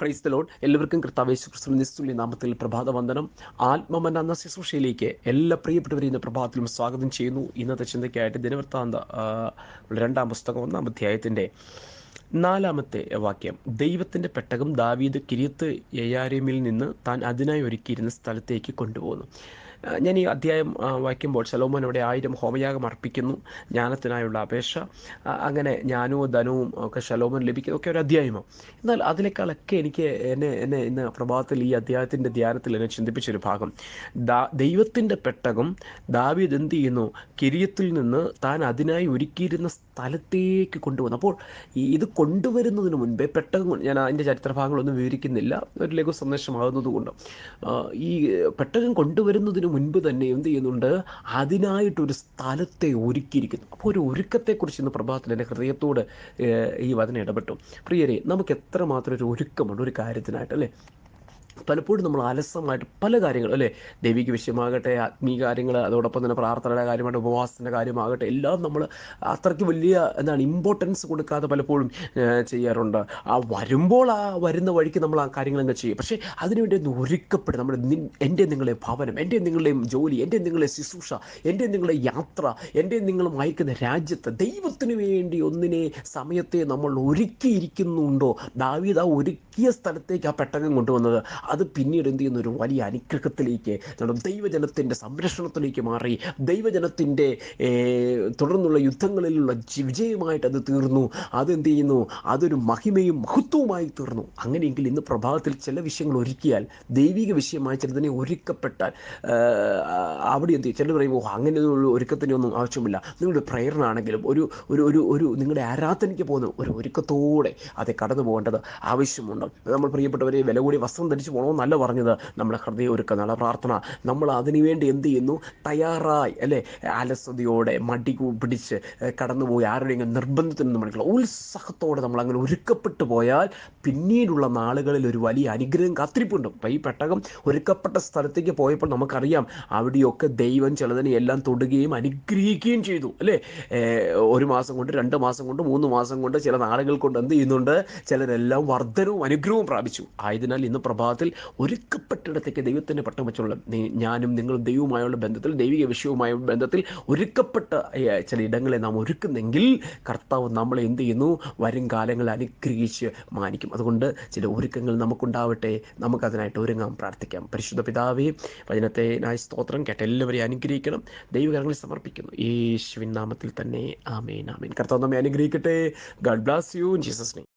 Praise the load എല്ലാവർക്കും കർത്താവേശു ക്രിസ്തുവിന്റെ നാമത്തിൽ പ്രഭാത വന്ദനം ആത്മമന ശുശ്രൂഷയിലേക്ക് എല്ലാ പ്രിയപ്പെട്ടവരെയും ഇന്ന് പ്രഭാതത്തിലും സ്വാഗതം ചെയ്യുന്നു. ഇന്നത്തെ ചിന്തയ്ക്കായിട്ട് ദിനവൃത്താന്ത രണ്ടാം പുസ്തകം ഒന്നാം അധ്യായത്തിന്റെ നാലാമത്തെ വാക്യം. ദൈവത്തിന്റെ പെട്ടകം ദാവീദ് കിരിയത്ത് യയാരിമിൽ നിന്ന് താൻ അതിനായി ഒരുക്കിയിരുന്ന സ്ഥലത്തേക്ക് കൊണ്ടുപോകുന്നു ഞാൻ ഈ അധ്യായം വായിക്കുമ്പോൾ ശലോമോൻ അവിടെ ആയിരം ഹോമയാഗം അർപ്പിക്കുന്നു ജ്ഞാനത്തിനായുള്ള അപേക്ഷ. അങ്ങനെ ജ്ഞാനവും ധനവും ഒക്കെ ശലോമോൻ ലഭിക്കുന്നു. ഒക്കെ ഒരു അധ്യായമാണ് എന്നാൽ അതിനേക്കാളൊക്കെ എനിക്ക് എന്നെ എന്നെ ഇന്ന് പ്രഭാതത്തിൽ ഈ അധ്യായത്തിന്റെ ധ്യാനത്തിൽ എന്നെ ചിന്തിപ്പിച്ചൊരു ഭാഗം. ദൈവത്തിന്റെ പെട്ടകം ദാവീദ് എന്ത് ചെയ്യുന്നു? കിരിയത്തിൽ നിന്ന് താൻ അതിനായി ഒരുക്കിയിരുന്ന സ്ഥലത്തേക്ക് കൊണ്ടുവന്നു. അപ്പോൾ ഇത് കൊണ്ടുവരുന്നതിന് മുൻപേ പെട്ടകം ഞാൻ അതിന്റെ ചരിത്രഭാഗങ്ങളൊന്നും വിവരിക്കുന്നില്ല. ഒരു ലഘു സന്ദേശമാകുന്നതുകൊണ്ട്. ഈ പെട്ടകം കൊണ്ടുവരുന്നതിന് മുൻപ് തന്നെ എന്ത് ചെയ്യുന്നുണ്ട്? അതിനായിട്ടൊരു സ്ഥലത്തെ ഒരുക്കിയിരിക്കുന്നു. അപ്പോൾ ഒരു ഒരുക്കത്തെക്കുറിച്ച് ഇന്ന് പ്രഭാതത്തിൽ എന്റെ ഹൃദയത്തോട് ഈ വചന ഇടപെട്ടു. പ്രിയരെ നമുക്ക് എത്രമാത്രം ഒരു ഒരുക്കമുണ്ട് ഒരു കാര്യത്തിനായിട്ട് അല്ലേ? പലപ്പോഴും നമ്മൾ അലസമായിട്ട് പല കാര്യങ്ങളും അല്ലേ? ദൈവിക വിഷയമാകട്ടെ ആത്മീയ കാര്യങ്ങൾ അതോടൊപ്പം തന്നെ പ്രാർത്ഥനയുടെ കാര്യമായിട്ട് ഉപവാസത്തിന്റെ കാര്യമാകട്ടെ എല്ലാം നമ്മൾ അത്രയ്ക്ക് വലിയ എന്താണ് ഇമ്പോർട്ടൻസ് കൊടുക്കാതെ പലപ്പോഴും ചെയ്യാറുണ്ട്. ആ വരുമ്പോൾ ആ വരുന്ന വഴിക്ക് നമ്മൾ ആ കാര്യങ്ങളങ്ങ് ചെയ്യും. പക്ഷേ അതിനുവേണ്ടി ഒന്ന് ഒരുക്കപ്പെടും നമ്മുടെ എന്റെ നിങ്ങളുടെ ഭവനം എന്റെ നിങ്ങളുടെയും ജോലി എന്റെ നിങ്ങളുടെ ശുശ്രൂഷ എന്റെ നിങ്ങളുടെ യാത്ര എന്റെ നിങ്ങളും അയക്കുന്ന രാജ്യത്ത് ദൈവത്തിന് വേണ്ടി ഒന്നിനെ സമയത്തെ നമ്മൾ ഒരുക്കിയിരിക്കുന്നുണ്ടോ? ദാവീദ് ആ ഒരുക്കിയ സ്ഥലത്തേക്ക് ആ പെട്ടകം കൊണ്ടുവന്നത്. അത് പിന്നീട് എന്ത് ചെയ്യുന്ന? ഒരു വലിയ അനുഗ്രഹത്തിലേക്ക് ദൈവജനത്തിന്റെ സംരക്ഷണത്തിലേക്ക് മാറി ദൈവജനത്തിന്റെ തുടർന്നുള്ള യുദ്ധങ്ങളിലുള്ള വിജയമായിട്ട് അത് തീർന്നു. അതെന്ത് ചെയ്യുന്നു? അതൊരു മഹിമയും മഹത്വവുമായി തീർന്നു. അങ്ങനെയെങ്കിൽ ഇന്ന് പ്രഭാതത്തിൽ ചില വിഷയങ്ങൾ ഒരുക്കിയാൽ ദൈവിക വിഷയമായി ചിലതിനെ ഒരുക്കപ്പെട്ടാൽ അവിടെ എന്ത് ചിലർ പറയുമ്പോൾ അങ്ങനെ ഒരു ഒരുക്കത്തിന്റെ ഒന്നും ആവശ്യമില്ല. നിങ്ങളുടെ പ്രേരണാണെങ്കിലും ഒരു ഒരു ഒരു ഒരു നിങ്ങളുടെ ആരാധനയ്ക്ക് പോകുന്ന ഒരു ഒരുക്കത്തോടെ അത് കടന്നു പോകേണ്ടത് ആവശ്യമുണ്ട്. നമ്മൾ പ്രിയപ്പെട്ടവരെ വില കൂടി വസ്ത്രം ധരിച്ച് പോകണമെന്നല്ല പറഞ്ഞത് നമ്മുടെ ഹൃദയ ഒരുക്കം നല്ല പ്രാർത്ഥന. നമ്മൾ അതിനുവേണ്ടി എന്ത് ചെയ്യുന്നു? തയ്യാറായി അല്ലേ? അലസതയോടെ മടി പിടിച്ച് കടന്നുപോയി ആരുടെയെങ്കിലും നിർബന്ധത്തിന് മണിക്കുള്ള ഉത്സാഹത്തോടെ നമ്മൾ അങ്ങനെ ഒരുക്കപ്പെട്ടു പോയാൽ പിന്നീടുള്ള നാളുകളിൽ ഒരു വലിയ അനുഗ്രഹം കാത്തിരിപ്പുണ്ട്. അപ്പം ഈ പെട്ടകം ഒരുക്കപ്പെട്ട സ്ഥലത്തേക്ക് പോയപ്പോൾ നമുക്കറിയാം അവിടെയൊക്കെ ദൈവം ചിലതിനെ എല്ലാം തൊടുകയും അനുഗ്രഹിക്കുകയും ചെയ്തു അല്ലേ? ഒരു മാസം കൊണ്ട് രണ്ട് മാസം കൊണ്ട് മൂന്ന് മാസം കൊണ്ട് ചില നാളുകൾ കൊണ്ട് എന്ത് ചെയ്യുന്നുണ്ട്? ചിലരെല്ലാം വർധനവും അനുഗ്രഹവും പ്രാപിച്ചു. ആയതിനാൽ ഇന്ന് പ്രഭാതത്തിൽ ഒരുക്കപ്പെട്ടിടത്തേക്ക് ദൈവത്തിന്റെ പട്ടം വെച്ചുള്ള ഞാനും നിങ്ങളും ദൈവവുമായുള്ള ബന്ധത്തിൽ ദൈവിക വിഷയവുമായ ബന്ധത്തിൽ ഒരുക്കപ്പെട്ട ചില ഇടങ്ങളെ നാം ഒരുക്കുന്നെങ്കിൽ കർത്താവ് നമ്മളെ എന്ത് ചെയ്യുന്നു? വരും കാലങ്ങൾ അനുഗ്രഹിച്ച് മാനിക്കും. അതുകൊണ്ട് ചില ഒരുക്കങ്ങൾ നമുക്കുണ്ടാവട്ടെ. നമുക്കതിനായിട്ട് ഒരുങ്ങാം. പ്രാർത്ഥിക്കാം. പരിശുദ്ധ പിതാവേ വചനത്തെ നായ സ്തോത്രം കേട്ട എല്ലാവരെയും അനുഗ്രഹിക്കണം. ദൈവകരങ്ങളിൽ സമർപ്പിക്കുന്നു. യേശുവിൻ നാമത്തിൽ തന്നെ. ആമേൻ ആമേൻ. കർത്താവ് നമ്മെ അനുഗ്രഹിക്കട്ടെ. God bless you Jesus name